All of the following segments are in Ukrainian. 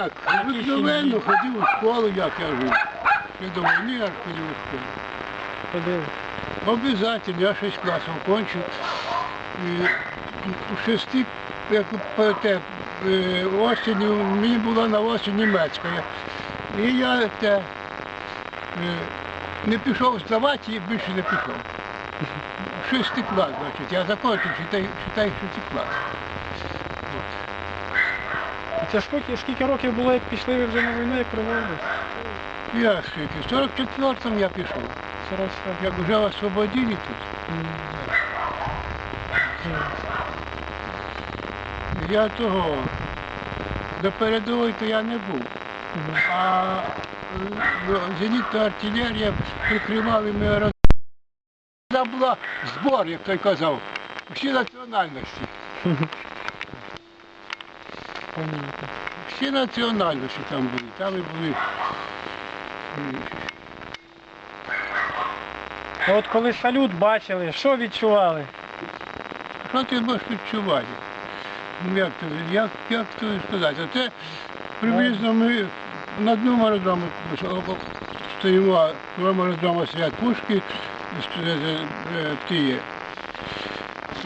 Так, обикновенно ходив у школу, як я кажу. Ще до війни я ходив у школу. Ходив. Обязательно, я 6 класів кончив. І у шести, як по- те, е, осінню, мені була на осінь німецька. І я те, е, не пішов здавати і більше не пішов. Шестий клас, значить, я закінчив, считай, считай шестий клас. Це скільки, скільки років було, як пішли ви вже на війну, як привели? Я скільки, в 44-му я пішов. 47. Як вже освободили тут. Я того, до передової то я не був. А е, зенітна артилерія прикривали ми роз... Там була збор, як той казав, всі національності. Понятно. Всі національності там були. Там і були. А от коли салют бачили, що відчували? Що ти можеш відчувати? Ну, Як то, як, як то сказати? Це приблизно ми на одному аеродрому стоїмо, в одному аеродрому стоять пушки, е, ті,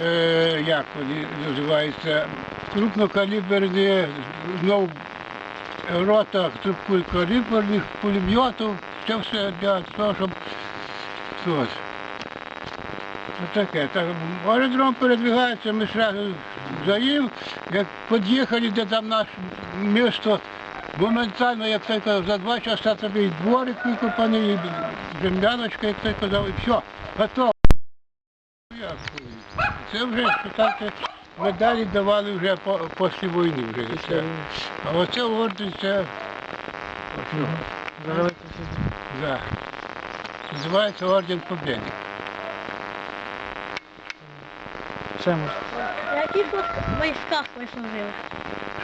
е, як вони називаються, крупнокаліберні, знову рота крупнокаліберних пулеметів, це все для того, щоб ось. Таке, так, аеродром передвигається, ми сразу за ним, як під'їхали, де там наше місто, моментально, як казав, за два часа тобі і дворик викопаний, і земляночка, як казав, і все, готово. Це? Вже, вважайте, медалі давали вже по, після війни. Вже, Після це. війни. А оце орден, велику да. називається орден Побєди. Ще може. В яких військах ви служили?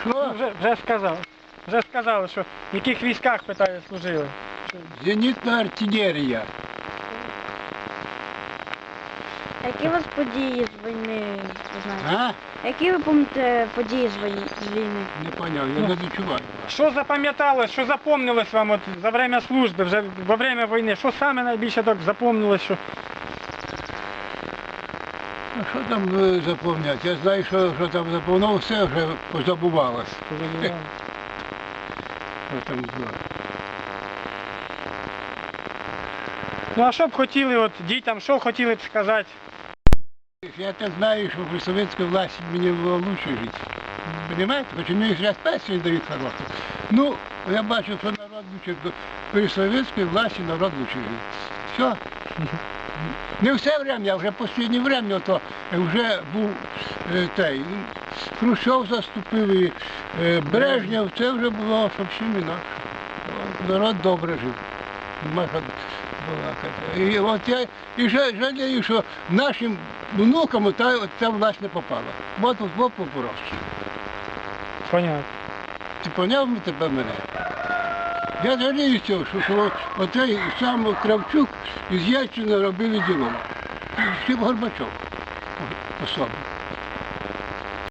Що? Вже, вже сказав. Вже сказали, що в яких військах питаю служили. Зенітна артилерія. Які у вас події війни знаєте? А? Які ви пам'ятаєте події з війни? З війни? Не поняв, я не дочуваю. Що запам'яталось, що запомнилось вам от за время служби, вже во время війни? Що саме найбільше так запомнилось, що Ну, що там е, заповняти? Я знаю, що, що там заповнив, все вже позабувалось. Що там було. Ну а що б хотіли от дітям, що хотіли б сказати? Я так знаю, що при советской власти мені було лучше жити. Понимаете? Хоч мені зараз пенсію дають хорошу. Ну, я бачу, що народ лучше, при советской власти народ лучше жив. Все. Не все время, а вже останнє время, то вже був е, той, Хрущов заступив і е, це вже було зовсім інакше. Народ добре жив. Нема що. І от я і жалію, що нашим внукам та, ця власть не попала. От от от вопрос. Понятно. Ти поняв ми тебе мене? Я жаліюся, що, що оцей сам Кравчук із Єльчина робили діло. Всім Горбачов особливо.